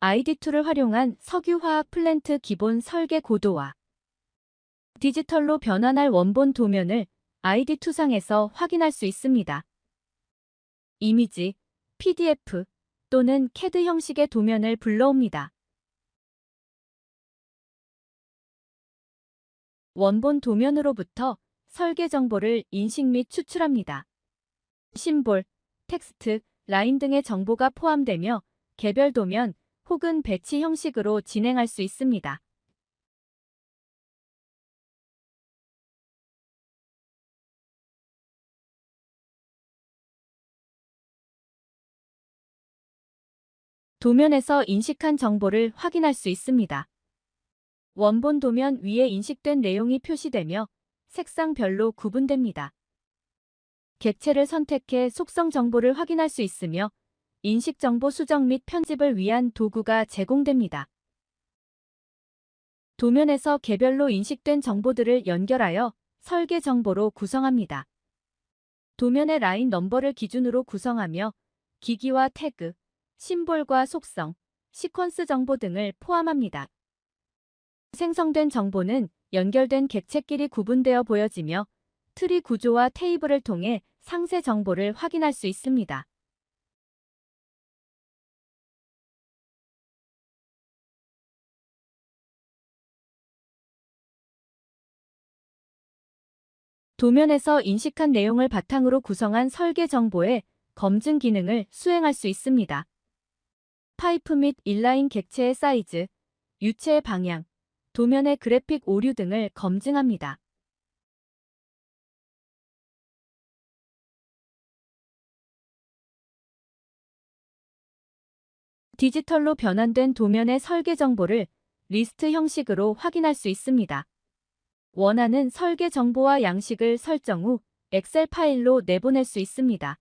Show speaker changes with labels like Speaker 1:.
Speaker 1: ID2를 활용한 석유화학 플랜트 기본 설계 고도화. 디지털로 변환할 원본 도면을 ID2상에서 확인할 수 있습니다. 이미지, PDF 또는 CAD 형식의 도면을 불러옵니다. 원본 도면으로부터 설계 정보를 인식 및 추출합니다. 심볼, 텍스트, 라인 등의 정보가 포함되며 개별 도면 혹은 배치 형식으로 진행할 수 있습니다. 도면에서 인식한 정보를 확인할 수 있습니다. 원본 도면 위에 인식된 내용이 표시되며 색상별로 구분됩니다. 객체를 선택해 속성 정보를 확인할 수 있으며 인식 정보 수정 및 편집을 위한 도구가 제공됩니다. 도면에서 개별로 인식된 정보들을 연결하여 설계 정보로 구성합니다. 도면의 라인 넘버를 기준으로 구성하며 기기와 태그, 심볼과 속성, 시퀀스 정보 등을 포함합니다. 생성된 정보는 연결된 객체끼리 구분되어 보여지며 트리 구조와 테이블을 통해 상세 정보를 확인할 수 있습니다. 도면에서 인식한 내용을 바탕으로 구성한 설계 정보의 검증 기능을 수행할 수 있습니다. 파이프 및 인라인 객체의 사이즈, 유체의 방향, 도면의 그래픽 오류 등을 검증합니다. 디지털로 변환된 도면의 설계 정보를 리스트 형식으로 확인할 수 있습니다. 원하는 설계 정보와 양식을 설정 후 엑셀 파일로 내보낼 수 있습니다.